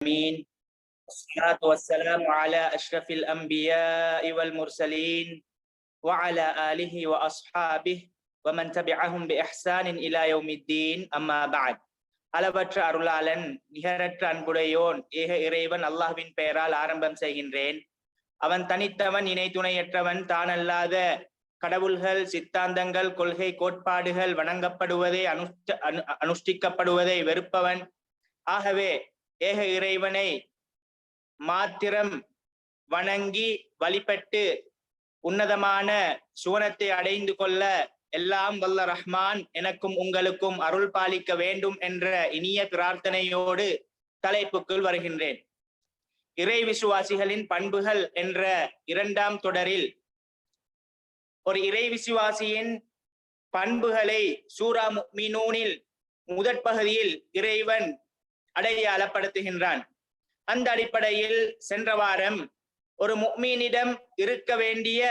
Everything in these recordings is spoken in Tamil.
العالمين والصلاة والسلام على أشرف الأنبياء والمرسلين وعلى آله وأصحابه ومن تبعهم بإحسان إلى يوم الدين أما بعد அளவற்ற அருளாளன் நிகரற்ற அன்புடையோன் ஏக இறைவன் அல்லாஹ்வின் பெயரால் ஆரம்பம் செய்கின்றேன் அவன் தனித்தவன் இணை துணையற்றவன் தான் அல்லாத கடவுள்கள் சித்தாந்தங்கள் கொள்கை கோட்பாடுகள் வணங்கப்படுவதை அனுஷ்ட அனு அனுஷ்டிக்கப்படுவதை வெறுப்பவன் ஆகவே ஏக இறைவனை மாத்திரம் வணங்கி வழிபட்டு உன்னதமான சுவனத்தை அடைந்து கொள்ள எல்லாம் வல்ல ரஹ்மான் எனக்கும் உங்களுக்கும் அருள் பாலிக்க வேண்டும் என்ற இனிய பிரார்த்தனையோடு தலைப்புக்குள் வருகின்றேன். இறை விசுவாசிகளின் பண்புகள் என்ற இரண்டாம் தொடரில் ஒரு இறை விசுவாசியின் பண்புகளை சூரா மீனூனில் முதற் பகுதியில் இறைவன் அடையாளப்படுத்துகின்றான் அந்த அடிப்படையில் சென்ற வாரம் ஒரு முக்மீனிடம் இருக்க வேண்டிய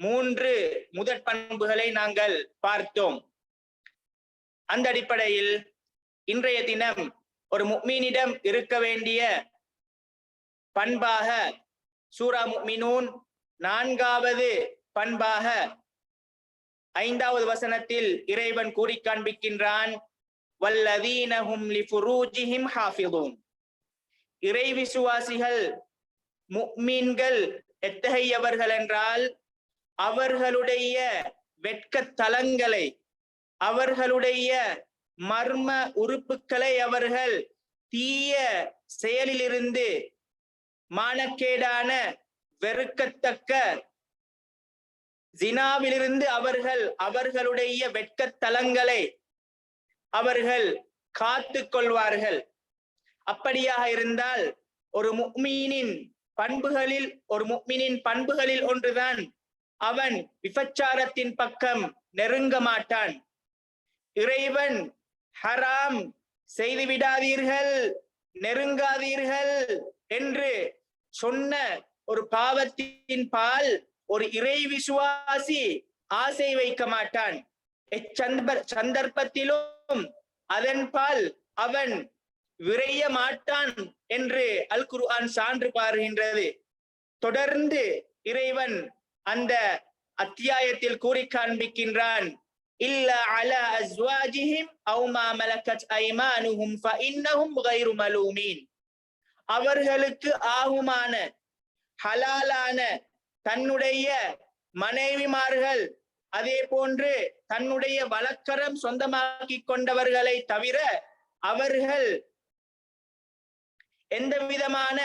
மூன்று முதற் பண்புகளை நாங்கள் பார்த்தோம். அந்த அடிப்படையில் இன்றைய தினம் ஒரு முக்மீனிடம் இருக்க வேண்டிய பண்பாக சூரா முக்மினூன் நான்காவது பண்பாக ஐந்தாவது வசனத்தில் இறைவன் கூறி காண்பிக்கின்றான் வல்லதீனஹும் லிஃபுரூஜிஹிம் ஹாஃபிதூன் இறை விசுவாசிகள் முக்மீன்கள் எத்தகையவர்கள் என்றால் அவர்களுடைய வெட்க தலங்களை அவர்களுடைய மர்ம உறுப்புகளை அவர்கள் தீய செயலிலிருந்து மானக்கேடான வெறுக்கத்தக்க ஜினாவிலிருந்து அவர்கள் அவர்களுடைய வெட்கத்தலங்களை அவர்கள் காத்து கொள்வார்கள் அப்படியாக இருந்தால் ஒரு முக்மீனின் பண்புகளில் ஒரு முக்மீனின் பண்புகளில் ஒன்றுதான் அவன் விபச்சாரத்தின் பக்கம் நெருங்க மாட்டான். இறைவன் ஹராம் செய்து விடாதீர்கள் நெருங்காதீர்கள் என்று சொன்ன ஒரு பாவத்தின் பால் ஒரு இறை விசுவாசி ஆசை வைக்க மாட்டான். சந்தர்ப்பத்திலும் அதன் பால் அவன் விரைய மாட்டான் என்று அல் குர்ஆன் சான்று பாருகின்றது. தொடர்ந்து இறைவன் அந்த அத்தியாயத்தில் கூறி காண்பிக்கின்றான். இல்ல அல அஸ்வாஜிஹிம் அவு மலக்கத் ஐமானுஹும் ஃபஇன்னஹும் கைரு மலூமீன். அவர்களுக்கு ஆகுமான ஹலாலான தன்னுடைய மனைவிமார்கள் அதே போன்று தன்னுடைய வழக்கரம் சொந்தமாக்கி கொண்டவர்களை தவிர அவர்கள் எந்த விதமான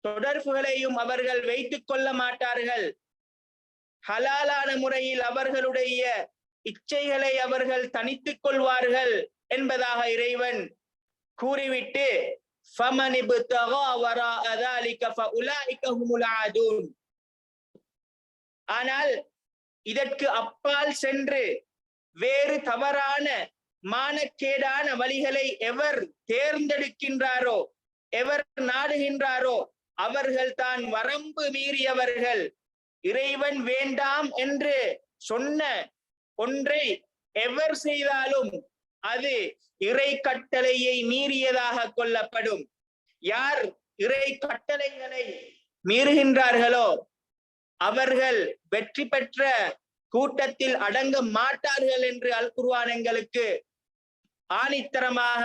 தொடர்புகளையும் அவர்கள் வைத்துக் கொள்ள மாட்டார்கள். ஹலாலான முறையில் அவர்களுடைய இச்சைகளை அவர்கள் தனித்துக் கொள்வார்கள் என்பதாக இறைவன் கூறிவிட்டு ஆனால் இதற்கு அப்பால் சென்று வேறு தவறான மானக்கேடான வழிகளை எவர் தேர்ந்தெடுக்கின்றாரோ எவர் நாடுகின்றாரோ அவர்கள் தான் வரம்பு மீறியவர்கள். இறைவன் வேண்டாம் என்று சொன்ன ஒன்றை எவர் செய்தாலும் அது இறை கட்டளையை மீறியதாக கொள்ளப்படும். யார் இறை கட்டளைகளை மீறுகின்றார்களோ அவர்கள் வெற்றி பெற்ற கூட்டத்தில் அடங்க மாட்டார்கள் என்று அல் குர்வான் எங்களுக்கு ஆணித்தரமாக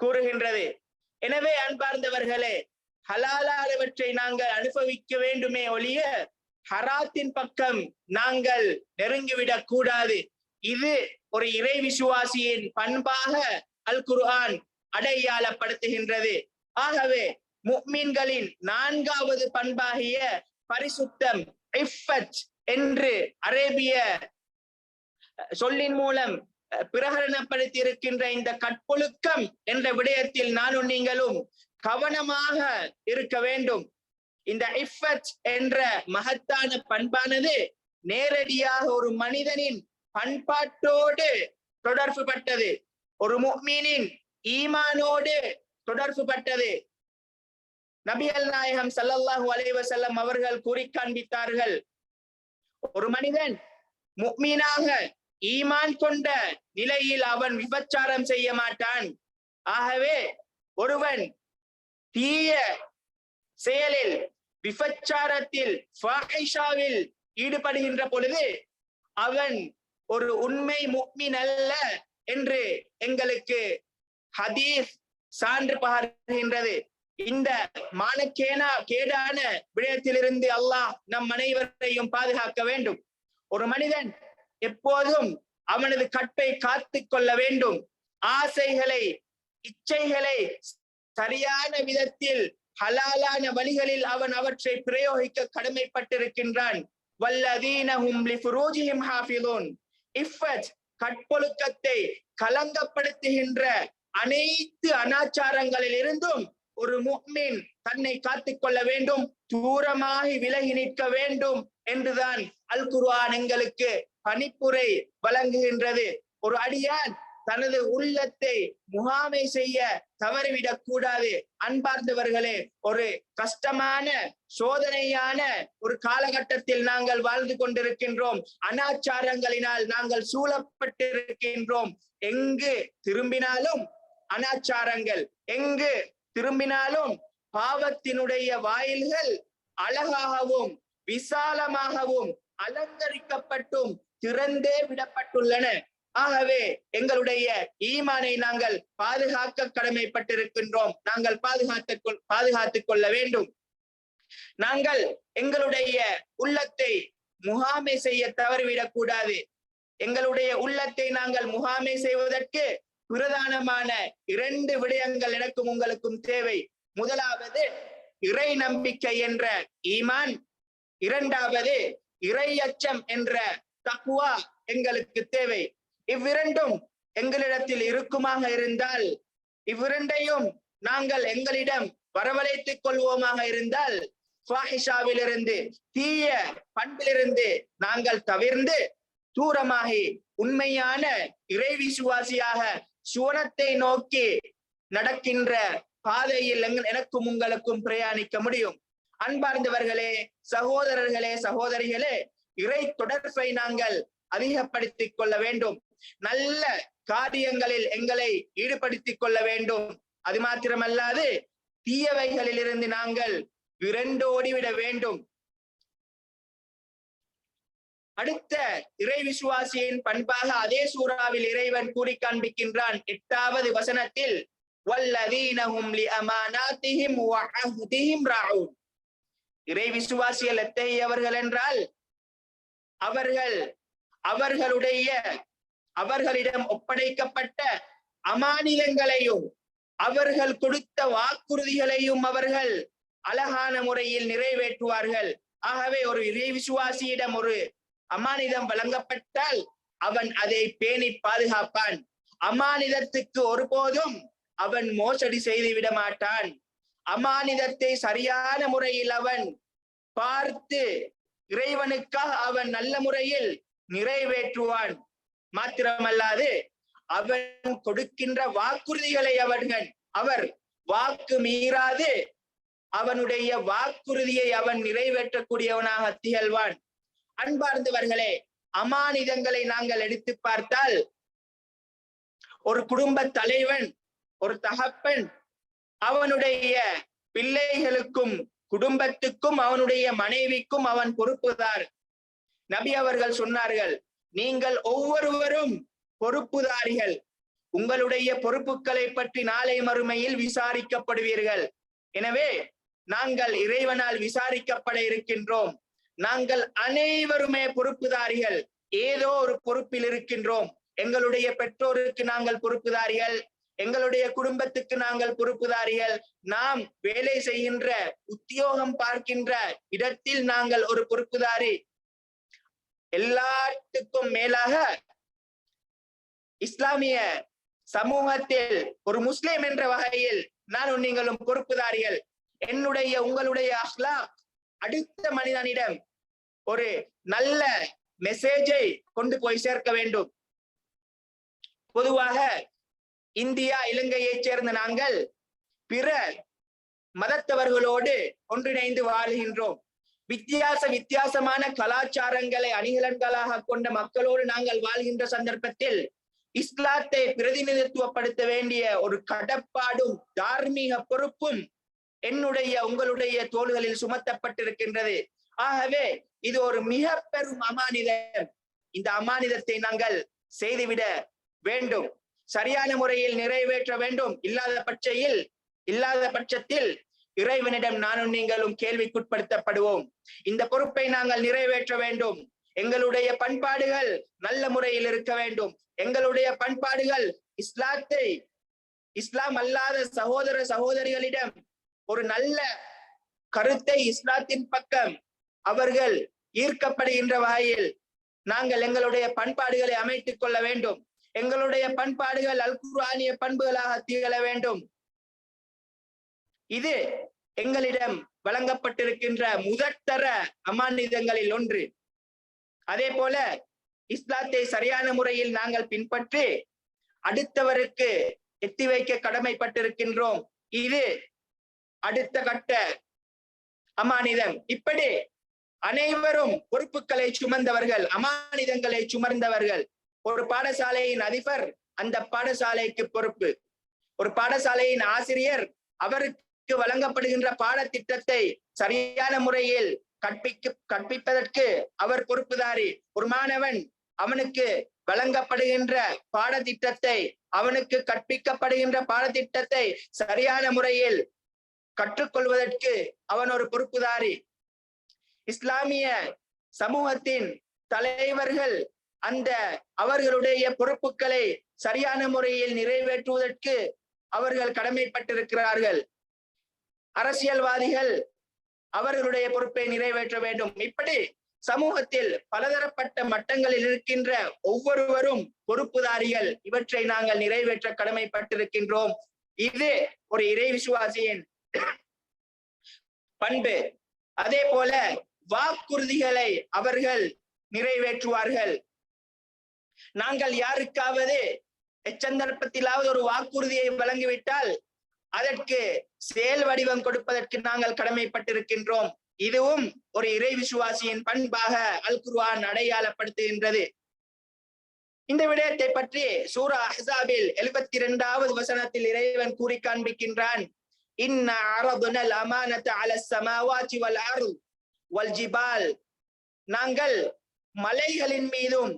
கூறுகின்றது. எனவே அன்பார்ந்தவர்களே ஹலாலானவற்றை நாங்கள் அனுபவிக்க வேண்டுமே ஒழிய ஹராத்தின் பக்கம் நாங்கள் நெருங்கிவிடக் கூடாது. இது ஒரு இறை விசுவாசியின் பண்பாக அல் குர்ஆன் அடையாளப்படுத்துகின்றது. ஆகவே முக்மீன்களின் நான்காவது பண்பாகிய பரிசுத்தம் என்று அரேபிய சொல்லின் மூலம் பிரகடனப்படுத்தி இருக்கின்ற இந்த கற்பொழுக்கம் என்ற விடயத்தில் நானும் நீங்களும் கவனமாக இருக்க வேண்டும். இந்த இஃபத் என்ற மகத்தான பண்பானது நேரடியாக ஒரு மனிதனின் பண்பாட்டோடு தொடர்பு பட்டது ஒரு முக்மீனின் ஈமானோடு தொடர்பு பட்டது நபிகள் நாயகம் சல்லல்லாஹு அலைவசல்லம் அவர்கள் கூறி காண்பித்தார்கள் ஒரு மனிதன் முக்மீனாக ஈமான் கொண்ட நிலையில் அவன் விபச்சாரம் செய்ய மாட்டான். ஆகவே ஒருவன் தீய செயலில் விபச்சாரத்தில் ஈடுபடுகின்ற பொழுது அவன் ஒரு உண்மை முக்மின் அல்ல என்று எங்களுக்கு ஹதீஸ் சான்று பகர்கின்றது இந்த மானக்கேனா கேடான விடயத்திலிருந்து அல்லாஹ் நம் அனைவரையும் பாதுகாக்க வேண்டும். ஒரு மனிதன் எப்போதும் அவனது கற்பை காத்துக் கொள்ள வேண்டும். ஆசைகளை இச்சைகளை சரியான விதத்தில் ஹலாலான வழிகளில் அவன் அவற்றை பிரயோகிக்க கடமைப்பட்டிருக்கின்றான். வல்லதீனஹும் லிஃபுரூஜிஹிம் ஹாஃபிலூன் இஃபத் கற்பொழுக்கத்தை கலங்கப்படுத்துகின்ற அனைத்து அனாச்சாரங்களில் இருந்தும் ஒரு முக்மின் தன்னை காத்துக் கொள்ள வேண்டும் தூரமாகி விலகி நிற்க வேண்டும் என்றுதான் அல் குர்ஆன் எங்களுக்கு பணிப்புரை வழங்குகின்றது. ஒரு அடியான் தனது உள்ளத்தை முகாமை செய்ய தவறிவிடக் கூடாது. அன்பார்ந்தவர்களே ஒரு கஷ்டமான சோதனையான ஒரு காலகட்டத்தில் நாங்கள் வாழ்ந்து கொண்டிருக்கின்றோம். அனாச்சாரங்களினால் நாங்கள் சூழப்பட்டிருக்கின்றோம். எங்கு திரும்பினாலும் அனாச்சாரங்கள் எங்கு திரும்பினாலும் பாவத்தினுடைய வாயில்கள் அழகாகவும் விசாலமாகவும் அலங்கரிக்கப்பட்டும் திறந்தே விடப்பட்டுள்ளன. ஆகவே எங்களுடைய ஈமானை நாங்கள் பாதுகாக்க கடமைப்பட்டிருக்கின்றோம். நாங்கள் பாதுகாத்து பாதுகாத்துக் கொள்ள வேண்டும். நாங்கள் எங்களுடைய உள்ளத்தை முகாமை செய்ய தவறிவிடக் கூடாது எங்களுடைய உள்ளத்தை நாங்கள் முகாமை செய்வதற்கு பிரதானமான இரண்டு விடயங்கள் எனக்கும் உங்களுக்கும் தேவை. முதலாவது இறை நம்பிக்கை என்ற ஈமான். இரண்டாவது இறை அச்சம் என்ற தக்குவா எங்களுக்கு தேவை. இவ்விரண்டும் எங்களிடத்தில் இருக்குமாக இருந்தால் இவ்விரண்டையும் நாங்கள் எங்களிடம் வரவழைத்துக் கொள்வோமாக இருந்தால் இருந்து தீய பண்பிலிருந்து நாங்கள் தவிர்ந்து தூரமாகி உண்மையான இறை விசுவாசியாக சுவனத்தை நோக்கி நடக்கின்ற பாதையில் எனக்கும் உங்களுக்கும் பிரயாணிக்க முடியும். அன்பார்ந்தவர்களே சகோதரர்களே சகோதரிகளே இறை தொடர்பை நாங்கள் அதிகப்படுத்திக் கொள்ள வேண்டும். நல்ல காரியங்களில் எங்களை ஈடுபடுத்திக் கொள்ள வேண்டும். அது மாத்திரமல்லாது தீயவைகளிலிருந்து நாங்கள் விரண்டு ஓடிவிட வேண்டும். அடுத்த இறை விசுவாசியின் பண்பாக அதே சூறாவில் இறைவன் கூறி காண்பிக்கின்றான். எட்டாவது வசனத்தில் இறை விசுவாசிகள் எத்தகையவர்கள் என்றால் அவர்கள் அவர்களுடைய அவர்களிடம் ஒப்படைக்கப்பட்ட அமானிதங்களையும் அவர்கள் கொடுத்த வாக்குறுதிகளையும் அவர்கள் அழகான முறையில் நிறைவேற்றுவார்கள். ஆகவே ஒரு இறை விசுவாசியிடம் ஒரு அமானிதம் வழங்கப்பட்டால் அவன் அதை பேணி பாதுகாப்பான். அமானிதத்துக்கு ஒருபோதும் அவன் மோசடி செய்து விட மாட்டான். அமானிதத்தை சரியான முறையில் அவன் பார்த்து இறைவனுக்காக அவன் நல்ல முறையில் நிறைவேற்றுவான். மாத்திரமல்லாது அவன் கொடுக்கின்ற வாக்குறுதிகளை அவர்கள் அவர் வாக்கு மீறாது. அவனுடைய வாக்குறுதியை அவன் நிறைவேற்றக்கூடியவனாக திகழ்வான். அன்பார்ந்தவர்களே அமானிதங்களை நாங்கள் எடுத்து பார்த்தால் ஒரு குடும்ப தலைவன் ஒரு தகப்பன் அவனுடைய பிள்ளைகளுக்கும் குடும்பத்துக்கும் அவனுடைய மனைவிக்கும் அவன் பொறுப்புதார். நபி அவர்கள் சொன்னார்கள் நீங்கள் ஒவ்வொருவரும் பொறுப்புதாரிகள். உங்களுடைய பொறுப்புகளை பற்றி நாளை மறுமையில் விசாரிக்கப்படுவீர்கள். எனவே நாங்கள் இறைவனால் விசாரிக்கப்பட இருக்கின்றோம். நாங்கள் அனைவருமே பொறுப்புதாரிகள். ஏதோ ஒரு பொறுப்பில் இருக்கின்றோம். எங்களுடைய பெற்றோருக்கு நாங்கள் பொறுப்புதாரிகள். எங்களுடைய குடும்பத்துக்கு நாங்கள் பொறுப்புதாரிகள். நாம் வேலை செய்கின்ற உத்தியோகம் பார்க்கின்ற இடத்தில் நாங்கள் ஒரு பொறுப்புதாரி. எல்லாத்துக்கும் மேலாக இஸ்லாமிய சமூகத்தில் ஒரு முஸ்லிம் என்ற வகையில் நானும் நீங்களும் பொறுப்புதாரிகள். என்னுடைய உங்களுடைய அஹ்லா அடுத்த மனிதனிடம் ஒரு நல்ல மெசேஜை கொண்டு போய் சேர்க்க வேண்டும். பொதுவாக இந்தியா இலங்கையைச் சேர்ந்த நாங்கள் பிற மதத்தவர்களோடு ஒன்றிணைந்து வாழ்கின்றோம். வித்தியாச வித்தியாசமான கலாச்சாரங்களை அணிகலன்களாக கொண்ட மக்களோடு நாங்கள் வாழ்கின்ற சந்தர்ப்பத்தில் இஸ்லாத்தை பிரதிநிதித்துவப்படுத்த வேண்டிய ஒரு கடப்பாடும் தார்மீக பொறுப்பும் என்னுடைய உங்களுடைய தோள்களில் சுமத்தப்பட்டிருக்கின்றது. ஆகவே இது ஒரு மிக பெரும் அமானிதம் இந்த அமானிதத்தை நாங்கள் செய்துவிட வேண்டும். சரியான முறையில் நிறைவேற்ற வேண்டும். இல்லாத பட்சையில் இல்லாத பட்சத்தில் இறைவனிடம் நானும் நீங்களும் கேள்விக்குட்படுத்தப்படுவோம். இந்த பொறுப்பை நாங்கள் நிறைவேற்ற வேண்டும். எங்களுடைய பண்பாடுகள் நல்ல முறையில் இருக்க வேண்டும். எங்களுடைய பண்பாடுகள் இஸ்லாத்தை இஸ்லாம் அல்லாத சகோதர சகோதரிகளிடம் ஒரு நல்ல கருத்தை இஸ்லாத்தின் பக்கம் அவர்கள் ஈர்க்கப்படுகின்ற வகையில் நாங்கள் எங்களுடைய பண்பாடுகளை அமைத்துக் கொள்ள வேண்டும். எங்களுடைய பண்பாடுகள் அல் குர்ஆனிய பண்புகளாக திகழ வேண்டும். இது எங்களிடம் வழங்கப்பட்டிருக்கின்ற முதற்தர அமானிதங்களில் ஒன்று. அதே போல இஸ்லாத்தை சரியான முறையில் நாங்கள் பின்பற்றி அடுத்தவருக்கு எத்தி வைக்க கடமைப்பட்டிருக்கின்றோம். இது அடுத்த கட்ட அமானிதம். இப்படி அனைவரும் பொறுப்புகளை சுமந்தவர்கள் அமானிதங்களை சுமர்ந்தவர்கள் ஒரு பாடசாலையின் அதிபர் அந்த பாடசாலைக்கு பொறுப்பு. ஒரு பாடசாலையின் ஆசிரியர் அவருக்கு வழங்கப்படுகின்ற பாடத்திட்டத்தை சரியான முறையில் கற்பிக்க கற்பிப்பதற்கு அவர் பொறுப்புதாரி. ஒரு மாணவன் அவனுக்கு வழங்கப்படுகின்ற பாடத்திட்டத்தை அவனுக்கு கற்பிக்கப்படுகின்ற பாடத்திட்டத்தை சரியான முறையில் கற்றுக்கொள்வதற்கு அவன் ஒரு பொறுப்புதாரி. இஸ்லாமிய சமூகத்தின் தலைவர்கள் அந்த அவர்களுடைய பொறுப்புகளை சரியான முறையில் நிறைவேற்றுவதற்கு அவர்கள் கடமைப்பட்டிருக்கிறார்கள். அரசியல்வாதிகள் அவர்களுடைய பொறுப்பை நிறைவேற்ற வேண்டும். இப்படி சமூகத்தில் பலதரப்பட்ட மட்டங்களில் இருக்கின்ற ஒவ்வொருவரும் பொறுப்புதாரிகள். இவற்றை நாங்கள் நிறைவேற்ற கடமைப்பட்டிருக்கின்றோம். இது ஒரு இறை விசுவாசியின் பண்பு. அதே போல வாக்குறுதிகளை அவர்கள் நிறைவேற்றுவார்கள். நாங்கள் யாருக்காவது எச்சந்தர்ப்பத்திலாவது ஒரு வாக்குறுதியை வழங்கிவிட்டால் அதற்கு செயல் வடிவம் கொடுப்பதற்கு நாங்கள் கடமைப்பட்டிருக்கின்றோம். இதுவும் ஒரு இறை விசுவாசியின் பண்பாக அல் குர்வான் அடையாளப்படுத்துகின்றது. இந்த விடயத்தை பற்றி சூரா அஹாபில் எழுபத்தி இரண்டாவது வசனத்தில் இறைவன் கூறி காண்பிக்கின்றான் வல்ஜிபால். நாங்கள் மலைகளின் மீதும்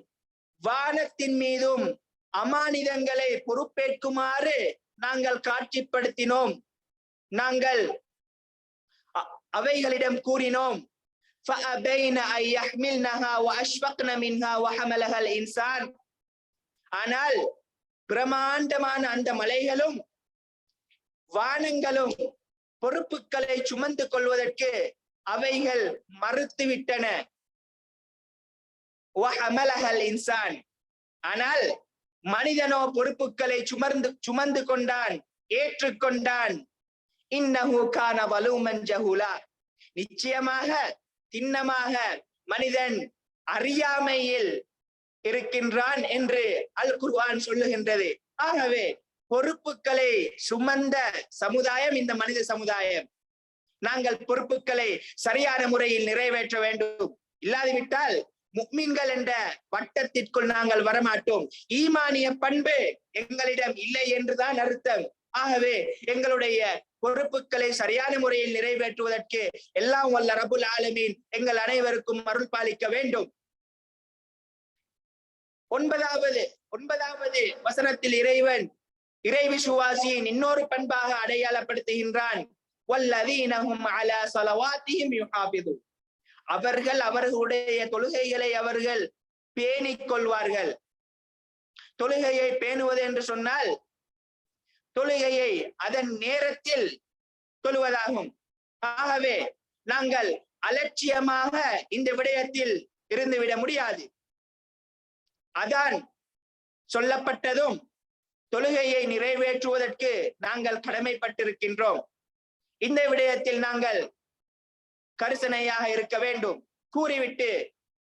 வானத்தின் மீதும் அமானிதங்களை பொறுப்பேற்குமாறு நாங்கள் காட்சிப்படுத்தினோம். நாங்கள் அவைகளிடம் கூறினோம். ஆனால் பிரமாண்டமான அந்த மலைகளும் வானங்களும் பொறுப்புகளை சுமந்து கொள்வதற்கு அவைகள் மறுத்துவிட்டன. இன்சான். ஆனால் மனிதனோ பொறுப்புகளை சுமர்ந்து சுமந்து கொண்டான் ஏற்றுக்கொண்டான். இன்னஹூக்கான வலுமன் ஜஹூலா. நிச்சயமாக திண்ணமாக மனிதன் அறியாமையில் இருக்கின்றான் என்று அல் குர்வான் சொல்லுகின்றது. ஆகவே பொறுப்புகளை சுமந்த சமுதாயம் இந்த மனித சமுதாயம். நாங்கள் பொறுப்புகளை சரியான முறையில் நிறைவேற்ற வேண்டும். இல்லாதுவிட்டால் முக்மீன்கள் என்ற வட்டத்திற்குள் நாங்கள் வரமாட்டோம். ஈமானிய பண்பு எங்களிடம் இல்லை என்றுதான் அர்த்தம். ஆகவே எங்களுடைய பொறுப்புகளை சரியான முறையில் நிறைவேற்றுவதற்கு எல்லாம் வல்ல ரபுல் ஆலமீன் எங்கள் அனைவருக்கும் அருள் பாலிக்க வேண்டும். ஒன்பதாவது ஒன்பதாவது வசனத்தில் இறைவன் இறை விசுவாசியின் இன்னொரு பண்பாக அடையாளப்படுத்துகின்றான். அவர்கள் அவர்களுடைய தொழுகைகளை அவர்கள் பேணிக் கொள்வார்கள். தொழுகையை பேணுவது என்று சொன்னால் தொழுகையை அதன் நேரத்தில் தொழுவதாகும். ஆகவே நாங்கள் அலட்சியமாக இந்த விடயத்தில் இருந்துவிட முடியாது. அதான் சொல்லப்பட்டதும் தொழுகையை நிறைவேற்றுவதற்கு நாங்கள் கடமைப்பட்டிருக்கின்றோம். இந்த விடயத்தில் நாங்கள் கரிசனையாக இருக்க வேண்டும். கூறிவிட்டு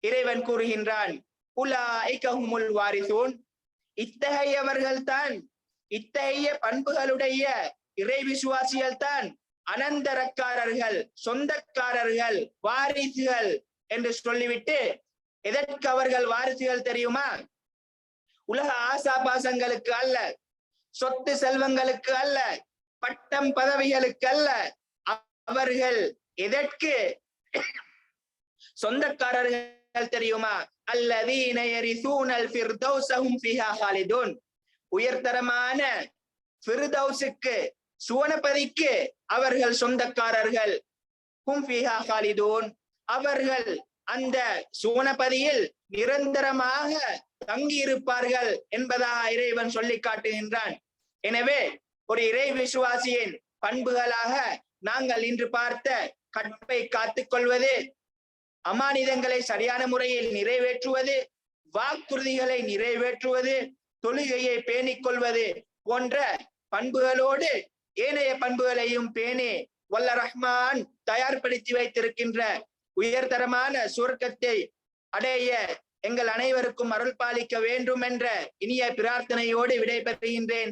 இறைவன் கூறுகின்றான் உலாய்கஹுமுல் வாரிசூன். இத்தகையவர்கள் தான் இத்தகைய பண்புகளுடைய இறை விசுவாசிகள் தான் அனந்தரக்காரர்கள் சொந்தக்காரர்கள் வாரிசுகள் என்று சொல்லிவிட்டு எதற்கு அவர்கள் வாரிசுகள் தெரியுமா? உலக ஆசாபாசங்களுக்கு அல்ல சொத்து செல்வங்களுக்கு அல்ல பட்டம் பதவிகளுக்கு அல்ல அவர்கள் எதற்கு? சொந்தக்காரர்கள் தெரியுமா? அல்லதீன யரிசூனல் ஃபிர்தௌஸஹும் ஃபிஹா ஹாலிதுன். உயர்தரமான ஃபிர்தௌஸுக்கு சுவனபதிக்கு அவர்கள் சொந்தக்காரர்கள். ஹும் ஃபிஹா ஹாலிதூன். அவர்கள் அந்த சுவனபதியில் நிரந்தரமாக தங்கி இருப்பார்கள் என்பதாக இறைவன் சொல்லி காட்டுகின்றான் எனவே ஒரு இறை விசுவாசியின் பண்புகளாக நாங்கள் இன்று பார்த்த கற்பை காத்துக் கொள்வது அமானிதங்களை சரியான முறையில் நிறைவேற்றுவது வாக்குறுதிகளை நிறைவேற்றுவது தொழுகையை பேணிக் கொள்வது போன்ற பண்புகளோடு ஏனைய பண்புகளையும் பேணி வல்ல ரஹ்மான் தயார்படுத்தி வைத்திருக்கின்ற உயர்தரமான சுருக்கத்தை அடைய எங்கள் அனைவருக்கும் அருள் பாலிக்க வேண்டும் என்ற இனிய பிரார்த்தனையோடு விடைபெறுகின்றேன்.